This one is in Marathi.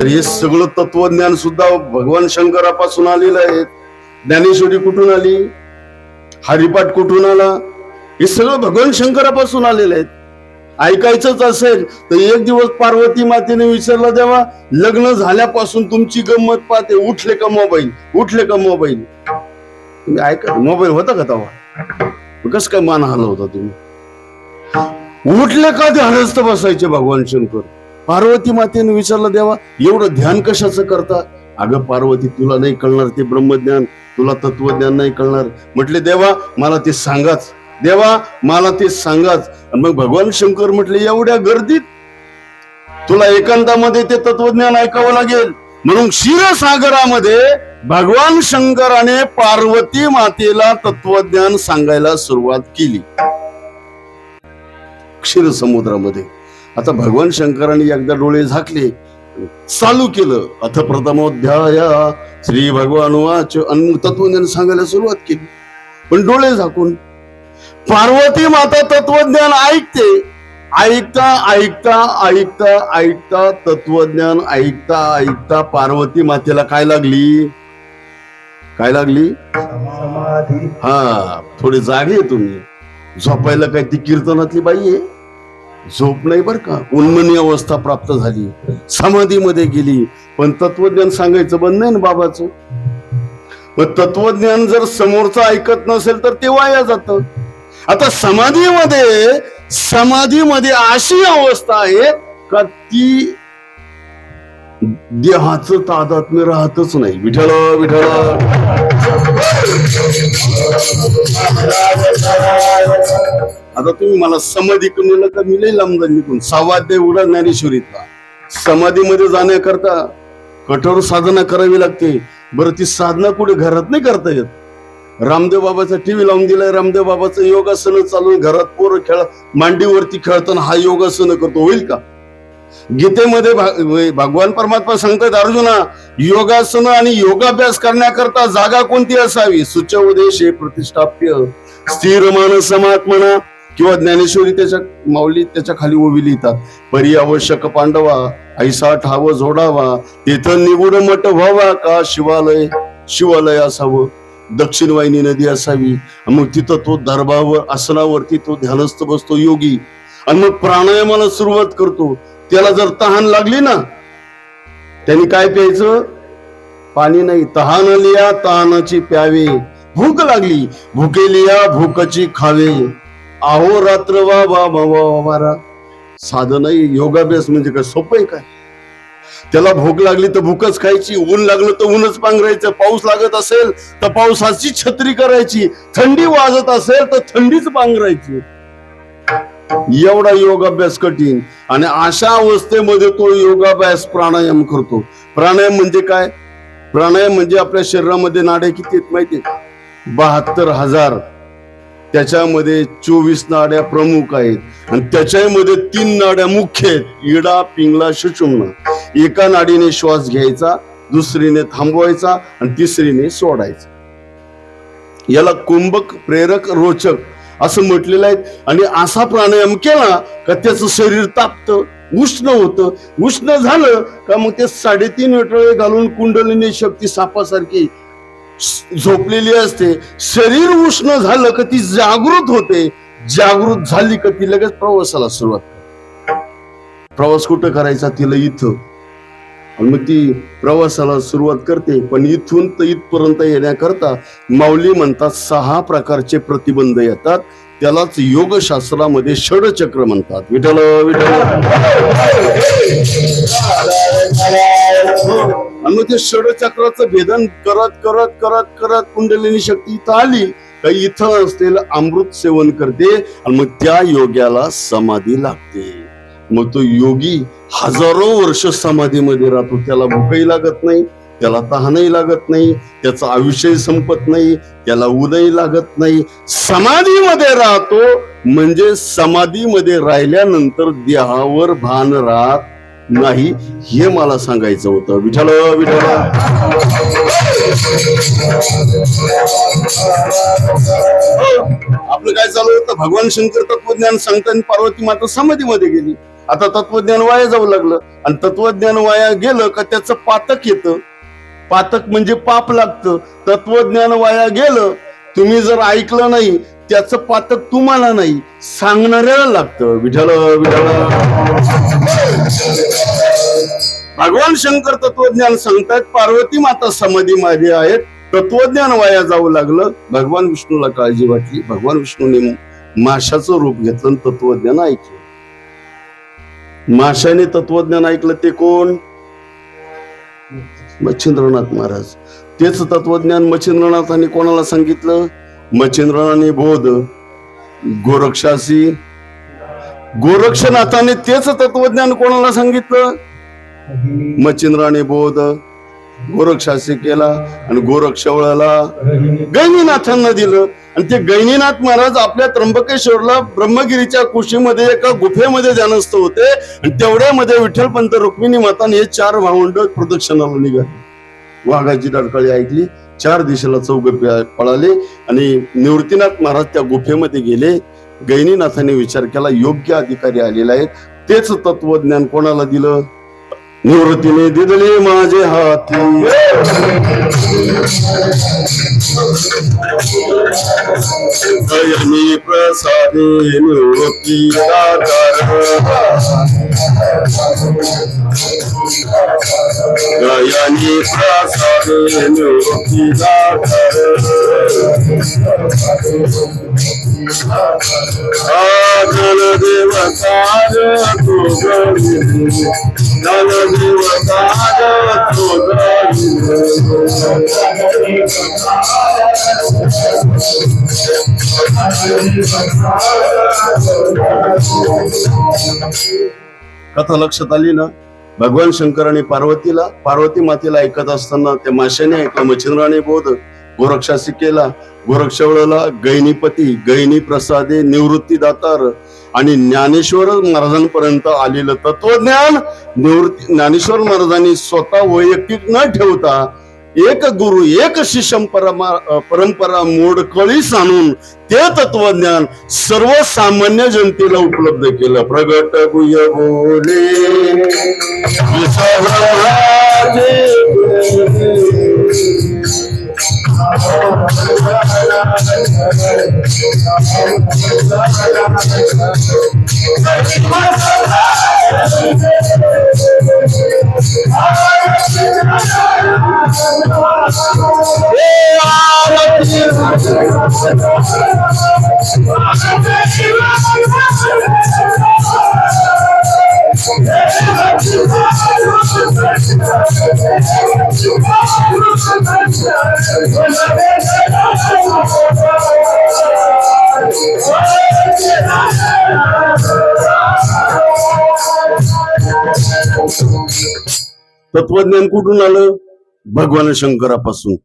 तर हे सगळं तत्वज्ञान सुद्धा भगवान शंकरापासून आलेलं आहे. ज्ञानेश्वरी कुठून आली? हरिपाठ कुठून आला? हे सगळं भगवान शंकरापासून आलेलं आहे. ऐकायचंच असेल तर एक दिवस पार्वती मातेने विचारलं देवा लग्न झाल्यापासून तुमची गंमत पाहते. उठले का मोबाईल? उठले का मोबाईल? तुम्ही ऐका मोबाईल होता का तेव्हा? कस काय मान हलवता तुम्ही? उठले का ध्यानस्थ बसायचे भगवान शंकर? पार्वती मातेने विचारलं देवा एवढं ध्यान कशाचं करता? अगं पार्वती तुला नाही कळणार ते ब्रह्मज्ञान. तुला तत्वज्ञान नाही कळणार. म्हटले देवा मला ते सांगाच. देवा मला ते सांगाच. मग भगवान शंकर म्हटले एवढ्या गर्दीत तुला एकांतामध्ये ते तत्वज्ञान ऐकावं लागेल. म्हणून क्षीरसागरामध्ये भगवान शंकराने पार्वती मातेला तत्वज्ञान सांगायला सुरुवात केली. क्षीर समुद्रामध्ये आता भगवान शंकराने एकदा डोळे झाकले चालू केलं. अथ प्रथमोध्याय श्री भगवान वाच तत्वज्ञान सांगायला सुरुवात केली. पण डोळे झाकून पार्वती माता तत्वज्ञान ऐकते. ऐकता ऐकता ऐकता ऐकता तत्वज्ञान ऐकता ऐकता पार्वती मातेला काय लागली? काय लागली? हा थोडे जागे तुम्ही. झोपायला काय ती कीर्तनातली बाई आहे? झोप नाही बर का? उन्मनी अवस्था प्राप्त झाली. समाधीमध्ये गेली. पण तत्वज्ञान सांगायचं बंद नाही ना बाबाचं? मग तत्वज्ञान जर समोरचं ऐकत नसेल तर ते वाया जात. आता समाधीमध्ये समाधीमध्ये अशी अवस्था आहे का ती देहाचं तादात्म्य राहतच नाही. विठळ विठळ आता तुम्ही मला समाधी नेलं तर मी लई लांब निघून सावाद्य उडा ज्ञानेश्वरीतला. समाधीमध्ये जाण्याकरता कठोर साधना करावी लागते. बरं ती साधना कुठे घरात नाही करता येत? रामदेव बाबाचा टीव्ही लावून दिलाय रामदेव बाबाचं योगासन चालून घरात पोरं खेळ मांडीवरती खेळताना हा योगासन करतो. होईल का? गीतेमध्ये भगवान परमात्मा सांगतात अर्जुना योगासन आणि योगाभ्यास करण्याकरता जागा कोणती असावी? सुच प्रतिष्ठाप्य. स्थिर मानस समात्मना किंवा ज्ञानेश्वरी त्याच्या माऊली त्याच्याखाली उभी लिहितात परी आवश्यक पांडवा ऐसा ठाव झोडावा तेथं निगुड मठ व्हावा का शिवालय? शिवालय असावं दक्षिण वाहिनी नदी असावी मग तिथं तो दरबावर आसनावरती तो ध्यानस्थ बसतो योगी आणि मग प्राणायामाला सुरुवात करतो. त्याला जर तहान लागली ना त्यांनी काय प्यायचं? पाणी नाही. तहान लिया तहानाची प्यावे. भूक लागली. भुकेलिया भूकची खावे. आहो रात्र वा वा वा वा वा साधन योगाभ्यास म्हणजे काय? सोपं आहे काय? त्याला भूक लागली तर भूकच खायची ऊन लागलं तर ऊनच पांघरायचं पाऊस लागत असेल तर पावसाची छत्री करायची थंडी वाजत असेल तर थंडीच पांघरायची. एवढा योगाभ्यास कठीण. आणि अशा अवस्थेमध्ये तो योगाभ्यास प्राणायाम करतो. प्राणायाम म्हणजे काय? प्राणायाम म्हणजे आपल्या शरीरामध्ये नाड्या किती आहेत माहिती बहात्तर हजार. त्याच्यामध्ये चोवीस नाड्या प्रमुख आहेत. आणि त्याच्यामध्ये तीन नाड्या मुख्य आहेत. इडा पिंगला सुषुम्ना एका नाडीने श्वास घ्यायचा दुसरीने थांबवायचा आणि तिसरीने सोडायचा. याला कुंभक प्रेरक रोचक असं म्हटलेलं आहे. आणि असा प्राणायाम केला का त्याचं शरीर तापतं उष्ण होतं. उष्ण झालं का मग ते साडेतीन वेटळे घालून कुंडलिनी शक्ती सापासारखी झोपलेली असते. शरीर उष्ण झालं का ती जागृत होते. जागृत झाली का ती लगेच प्रवासाला सुरुवात प्रवास कुठं करायचा? तिला इथं. आणि मग ती प्रवासाला सुरुवात करते. पण इथून तर इथपर्यंत येण्याकरता माऊली म्हणतात सहा प्रकारचे प्रतिबंध येतात. त्यालाच योगशास्त्रामध्ये षडचक्र म्हणतात. विठल विठल आणि मग ते षडचक्राचं भेदन करत करत करत करत कुंडलिनी शक्ती इथं आली. का इथं असलेलं अमृत सेवन करते आणि मग त्या योग्याला समाधी लागते. मग तो योगी हजारो वर्ष समाधीमध्ये राहतो. त्याला भूकही लागत नाही त्याला तहानही लागत नाही त्याचं आयुष्यही संपत नाही त्याला उदय लागत नाही. समाधीमध्ये राहतो. म्हणजे समाधीमध्ये राहिल्यानंतर देहावर भान राहत नाही हे मला सांगायचं होतं. विठ्ठल विठ्ठल. आपलं काय चालू होतं? भगवान शंकर तत्वज्ञान सांगताना पार्वती माता समाधीमध्ये गेली. आता तत्वज्ञान वाया जाऊ लागलं. आणि तत्वज्ञान वाया गेलं का त्याचं पातक येतं. पातक म्हणजे पाप लागतं. तत्वज्ञान वाया गेलं तुम्ही जर ऐकलं नाही त्याचं पातक तुम्हाला नाही सांगणाऱ्याला लागतं. विठ्ठल विठ्ठल. भगवान शंकर तत्वज्ञान सांगतात पार्वती माता समाधी मध्ये आहेत. तत्वज्ञान वाया जाऊ लागलं. भगवान विष्णूला काळजी वाटली. भगवान विष्णूने माशाचं रूप घेतलं तत्वज्ञान ऐकलं. माशाने तत्वज्ञान ऐकलं ते कोण? मच्छिंद्रनाथ महाराज. तेच तत्वज्ञान मच्छिंद्रनाथाने कोणाला सांगितलं? मच्छिंद्रनाथाने बोध. गोरक्षासी गोरक्षनाथाने तेच तत्वज्ञान कोणाला सांगितलं? मच्छिंद्राने बोध गोरक्षाशी केला आणि गोरक्षवळाला गैनीनाथांना दिलं. आणि ते गैनीनाथ महाराज आपल्या त्र्यंबकेश्वरला ब्रह्मगिरीच्या कुशीमध्ये एका गुफेमध्ये ध्यानस्थ होते. आणि तेवढ्यामध्ये विठ्ठलपंत रुक्मिणी माताने हे चार भावंड प्रदक्षिणाला निघाले. वाघाची डरकाळी ऐकली चार दिशेला चौघ पळाले आणि निवृत्तीनाथ महाराज त्या गुफेमध्ये गेले. गैनीनाथाने विचार केला योग्य अधिकारी आलेले आहेत. तेच तत्वज्ञान कोणाला दिलं? निवृत्तीने दिदले माझे हाती. मी प्रसादे निवृत्ती गयानी प्रसादे निवृत्ती देवतार देवतार कथा लक्षात आली ना? भगवान शंकराने पार्वतीला पार्वती मातेला ऐकत असताना त्या माशाने ऐकलं मच्छिंद्राने बोध गोरक्षासी केला. गोरक्षवळला गैनीपती गैनी प्रसादे निवृत्ती दातार आणि ज्ञानेश्वर महाराजांपर्यंत आलेलं तत्वज्ञान निवृत्ती ज्ञानेश्वर महाराजांनी स्वतः वैयक्तिक न ठेवता एक गुरु एक शिष्यम परंपरा मोडकळी आणून ते तत्वज्ञान सर्वसामान्य जनतेला उपलब्ध केलं. प्रगट गुय बोले. तत्वज्ञान कुठून आलं? भगवान शंकरापासून.